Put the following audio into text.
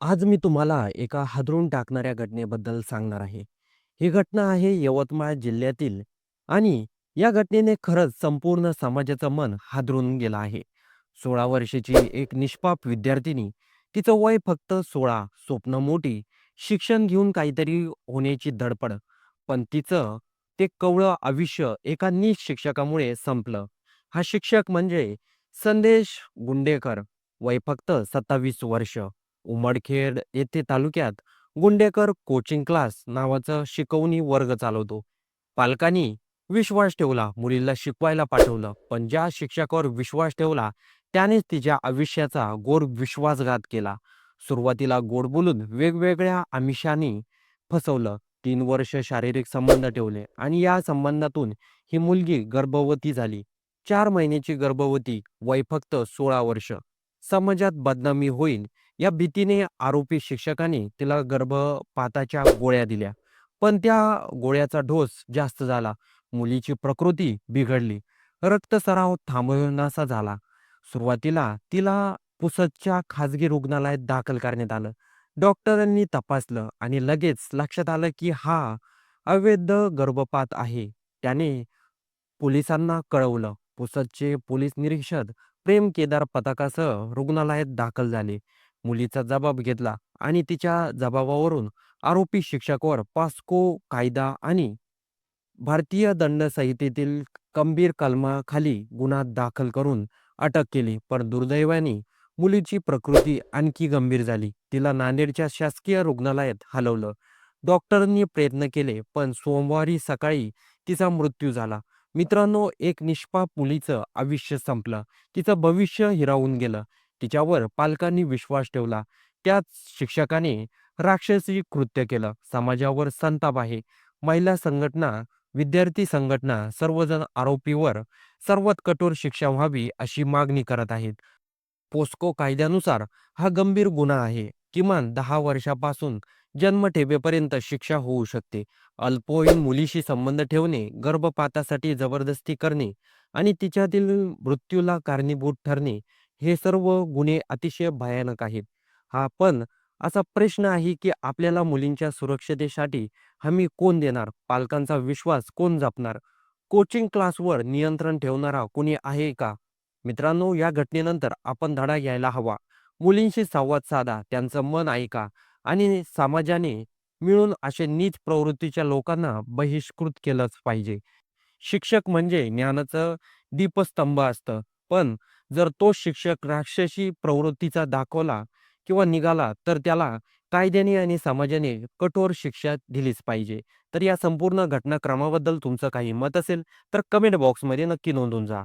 आज मी तुम्हाला एका हादरून टाकणाऱ्या घटनेबद्दल सांगणार आहे. ही घटना आहे यवतमाळ जिल्ह्यातील आणि या घटनेने खरंच संपूर्ण समाजाचं मन हादरून गेलं आहे. 16 वर्षाची एक निष्पाप विद्यार्थिनी, तिचं वय फक्त 16, स्वप्न मोठी, शिक्षण घेऊन काहीतरी होण्याची धडपड. पण तिचं ते कवळं आयुष्य एका नीच शिक्षकामुळे संपलं. हा शिक्षक म्हणजे संदेश गुंडेकर, वय फक्त 27 वर्ष. उमडखेड येथे तालुक्यात गुंडेकर कोचिंग क्लास नावाचं शिकवणी वर्ग चालवतो. पालकांनी विश्वास ठेवला, मुलीला शिकवायला पाठवलं. पण ज्या शिक्षकावर विश्वास ठेवला, त्यानेच तिच्या आयुष्याचा गोर विश्वासघात केला. सुरुवातीला गोड बोलून वेगवेगळ्या आमिषांनी फसवलं. तीन वर्ष शारीरिक संबंध ठेवले आणि या संबंधातून ही मुलगी गर्भवती झाली. चार महिन्याची गर्भवती, वय फक्त 16 वर्ष. समाजात बदनामी होईल या भीतीने आरोपी शिक्षकाने तिला गर्भपाताच्या गोळ्या दिल्या. पण त्या गोळ्याचा डोस जास्त झाला. मुलीची प्रकृती बिघडली. रक्तसराव थांबवण्याचा झाला. सुरुवातीला तिला पुसदच्या खाजगी रुग्णालयात दाखल करण्यात आलं. डॉक्टरांनी तपासलं आणि लगेच लक्षात आलं की हा अवैध गर्भपात आहे. त्याने पोलिसांना कळवलं. पुसदचे पोलीस निरीक्षक प्रेम केदार पथकासह रुग्णालयात दाखल झाले. मुलीचा जबाब घेतला आणि तिच्या जबाबावरून आरोपी शिक्षकवर पास्को कायदा आणि भारतीय दंड संहितेतील गंभीर कलमाखाली गुन्हा दाखल करून अटक केली. पण दुर्दैवाने मुलीची प्रकृती आणखी गंभीर झाली. तिला नांदेडच्या शासकीय रुग्णालयात हलवलं. डॉक्टरांनी प्रयत्न केले, पण सोमवारी सकाळी तिचा मृत्यू झाला. मित्रांनो, एक निष्पाप मुलीचं आयुष्य संपलं. तिचं भविष्य हिरावून गेलं. तिच्यावर पालकांनी विश्वास ठेवला. त्याच शिक्षकाने राक्षसी कृत्य केलं. समाजावर संताप आहे. महिला संघटना, विद्यार्थी संघटना सर्वजण आरोपीवर सर्वात कठोर शिक्षा व्हावी अशी मागणी करत आहेत. पोस्को कायद्यानुसार हा गंभीर गुन्हा आहे. किमान दहा वर्षापासून जन्मठेपेपर्यंत शिक्षा होऊ शकते. अल्पवयीन मुलीशी संबंध ठेवणे, गर्भपातासाठी जबरदस्ती करणे आणि तिच्यातील मृत्यूला कारणीभूत ठरणे हे सर्व गुन्हे अतिशय भयानक आहेत. हा पण असा प्रश्न आहे की आपल्याला मुलींच्या सुरक्षतेसाठी हमी कोण देणार? पालकांचा विश्वास कोण जपणार? कोचिंग क्लासवर नियंत्रण ठेवणारा कोणी आहे का? मित्रांनो, या घटनेनंतर आपण धडा घ्यायला हवा. मुलींशी संवाद साधा, त्यांचं मन ऐका आणि समाजाने मिळून असे नीच प्रवृत्तीच्या लोकांना बहिष्कृत केलंच पाहिजे. शिक्षक म्हणजे ज्ञानाचं दीपस्तंभ असतं. पण जर तो शिक्षक राक्षसी प्रवृत्तीचा दाखवला किंवा निघाला, तर त्याला कायद्याने आणि समाजाने कठोर शिक्षा दिलीच पाहिजे. तर या संपूर्ण घटनाक्रमाबद्दल तुमचं काही मत असेल, तर कमेंट बॉक्समध्ये नक्की नोंदवून जा.